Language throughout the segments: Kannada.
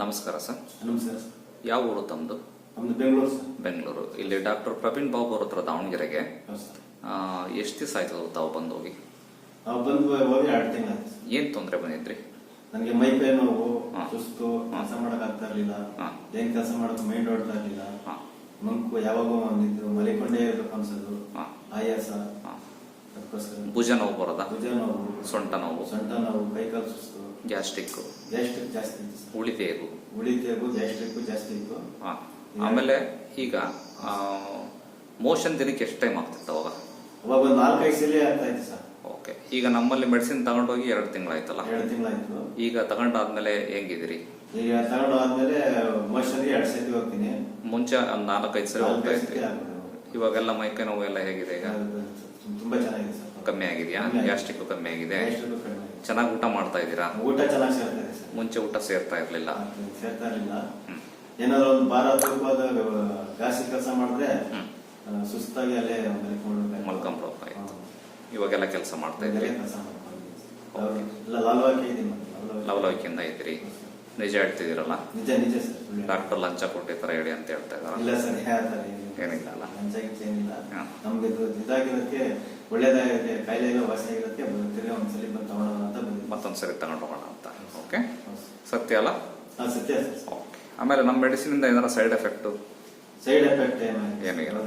ನಮಸ್ಕಾರ ಸರ್. ನಮಸ್ಕಾರ ಯಾವ ಊರು ತಮ್ಮದು ನಮ್ದು ಬೆಂಗಳೂರು ಸರ್. ಬೆಂಗಳೂರು. ಇಲ್ಲಿ ಡಾಕ್ಟರ್ ಪ್ರವೀಣ್ ಬಾಬು ಅವ್ರ ಹತ್ರ ದಾವಣಗೆರೆಗೆ. ಹೌದು ಸರ್. ಎಷ್ಟು ದಿವಸ ಆಯ್ತು ತಾವು ಬಂದು ಹೋಗಿ ನಾವು ಬಂದು ಹೋಗಿ ಎರಡು ತಿಂಗಳಾಯ್ತು ಏನು ತೊಂದರೆ ಬಂದಿದ್ರಿ? ನನಗೆ ಮೈ ಕೈ ನೋವು ಹಾ. ಸುಸ್ತು. ಕೆಲಸ ಮಾಡಕ್ ಆಗ್ತಾ ಇರ್ಲಿಲ್ಲ. ಹಾ. ಏನ್ ಕೆಲಸ ಮಾಡಕ್ ಮೈಂಡ್ ಓಡ್ತಾ ಇರ್ಲಿಲ್ಲ. ಹಾಂ. ಮಂಕು ಯಾವಾಗೂ ಒಂದಿದ್ದು ಮಲಿಕೊಂಡೇ ಇರ್ಬೇಕು ಅನ್ಸೋದು. ಹಾ. ಆಯಾಸ. ಹಾಂ. ಅದಕ್ಕೋಸ್ಕರ. ಭುಜ ನೋವು ಬರೋದಾ? ಭುಜ ನೋವು ಸೊಂಟ ನೋವು. ಸೊಂಟ ನೋವು ಕೈ ಕಾಲು ಸುಸ್ತು. ಗ್ಯಾಸ್ಟ್ರಿಕ್ ಗ್ಯಾಸ್ಟ್ರಿಕ್ ಜಾಸ್ತಿ ಉಳಿತೇಗು. ಉಳಿತೇಗು ಗ್ಯಾಸ್ಟ್ರಿಕ್ ಜಾಸ್ತಿ ಇತ್ತು. ಹಾಂ. ಆಮೇಲೆ ಈಗ ಮೋಷನ್ ದಿನಕ್ಕೆ ಎಷ್ಟು ಟೈಮ್ ಆಗ್ತಿತ್ತು ಅವಾಗ? ಅವಾಗ ಒಂದು ನಾಲ್ಕೈದು ಸಲ ಆಗ್ತಾ ಇತ್ತು ಸರ್. ಓಕೆ. ಈಗ ನಮ್ಮಲ್ಲಿ ಮೆಡಿಸಿನ್ ತಗೊಂಡೋಗಿ ಎರಡು ತಿಂಗಳಾಯ್ತಲ್ಲ? ಎರಡು ತಿಂಗಳಾಯ್ತು. ಈಗ ತಗೊಂಡಾದ್ಮೇಲೆ ಹೆಂಗಿದಿರಿ ಈಗ ತಗೊಂಡು ಆದ್ಮೇಲೆ ಮೋಷನ್ಗೆ ಎರಡು ಸತಿ ಹೋಗ್ತೀನಿ. ಮುಂಚೆ ಒಂದು ನಾಲ್ಕೈದು ಸರಿ ಹೋಗ್ತಾ ಸತಿ ಇವಾಗೆಲ್ಲ ಮೈಕೈ ನೋವು ಎಲ್ಲ ಹೇಗಿದೆ ಈಗ ಅದು ತುಂಬಾ ಚೆನ್ನಾಗಿದೆ ಸರ್ ಕಮ್ಮಿ ಆಗಿದೆಯಾ ಕಮ್ಮಿ ಆಗಿದೆ. ಗ್ಯಾಸ್ಟ್ರಿಕ್ ಕಮ್ಮಿ ಆಗಿದೆ ಎಷ್ಟೊಂದು ಕಡಿಮೆ ಆಗಿದೆ. ಚೆನ್ನಾಗಿ ಊಟ ಮಾಡ್ತಾ ಇದ್ದೀರಾ ಊಟ ಚೆನ್ನಾಗಿ ಸೇರ್ತಾ ಇದೆ ಸರ್ ಮುಂಚೆ ಊಟ ಸೇರ್ತಾ ಇರಲಿಲ್ಲ ಅದು ಸೇರ್ತಾ ಇರಲಿಲ್ಲ ಹ್ಮ್. ಏನಾದ್ರು ಒಂದು ಭಾರ ತೂಕದ ಜಾಸ್ತಿ ಕೆಲಸ ಮಾಡಿದ್ರೆ ಹ್ಮ್. ಆ, ಸುಸ್ತಾಗಿ ಅಲ್ಲೇ ಮಲ್ಕೊಂಡು ಇತ್ತು. ಇವಾಗೆಲ್ಲ ಕೆಲಸ ಮಾಡ್ತಾ ಇದ್ರಿ ಕೆಲಸ ಮತ್ತೆ, ಲಾಲ್ವಾಕಿ. ಲವಲವಿಕೆಯಿಂದ ಇದ್ರಿ ನಿಜ ಹೇಳ್ತಿದ್ದೀರಲ್ಲ ನಿಜ ನಿಜ ಸರ್ ಸುಳ್ಳು. ಡಾಕ್ಟರ್ ಲಂಚ ಕೊಟ್ಟಿರ್ತಾರೆ ಹೇಳಿ ಅಂತ ಹೇಳ್ತಾ ಇದ್ದಾರೆ ಇಲ್ಲ ಸರ್ ಯಾವ ಥರ ಏನಿಲ್ಲ. ಏನಿಲ್ಲ ಅಲ್ಲ? ಲಂಚ ಗಿಂಚ ಏನಿಲ್ಲ ಹಾ. ನಮ್ಗೆ ಇದು ಇದಾಗಿರೋದಕ್ಕೆ ಒಳ್ಳೇದಾಗಿರುತ್ತೆ ಕಾಯಿಲೆ ಎಲ್ಲ ವಾಸಿ ಆಗಿರೋದಕ್ಕೆ ತಿರ್ಗಿ ಒಂದ್ಸಲಿ ಬಂದು ತಗೊಳ್ಳೋಣ ಅಂತ ಬಂದಿದ್ದು ಮತ್ತೊಂದ್ಸರಿ ತಗೊಂಡು ಹೋಗೋಣ ಅಂತ ಓಕೆ? ಸತ್ಯ ಅಲ್ಲ? ಹಾ, ಸತ್ಯ ಸರ್ ಓಕೆ. ಆಮೇಲೆ ನಮ್ಮ ಮೆಡಿಸಿನ್ ಇಂದ ಏನಾರ ಸೈಡ್ ಎಫೆಕ್ಟ್? ಸೈಡ್ ಎಫೆಕ್ಟ್ ಏನೂ ಏನು ಇಲ್ಲ.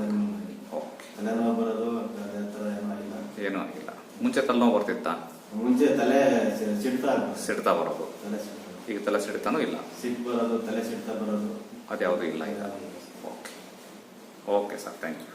ಓಕೆ. ತಲೆನೋವು ಬರೋದು ಅದೇ ಥರ ಏನೂ ಇಲ್ಲ ಏನೂ ಆಗಿಲ್ಲ. ಮುಂಚೆ ತಲೆನೋವು ಬರ್ತಿತ್ತ? ಮುಂಚೆ ತಲೆ ಸಿಡ್ತಾ. ಸಿಡ್ತಾ ಬರೋದು. ತಲೆ ಈಗ ತಲೆ ಸಿಡ್ತಾನೂ ಇಲ್ಲ? ಸಿಟ್ ಬರೋದು ತಲೆ ಸಿಡ್ತಾ ಬರೋದು. ಅದ್ಯಾವುದೂ ಇಲ್ಲ ಈಗ. Okay. Okay sir thank you.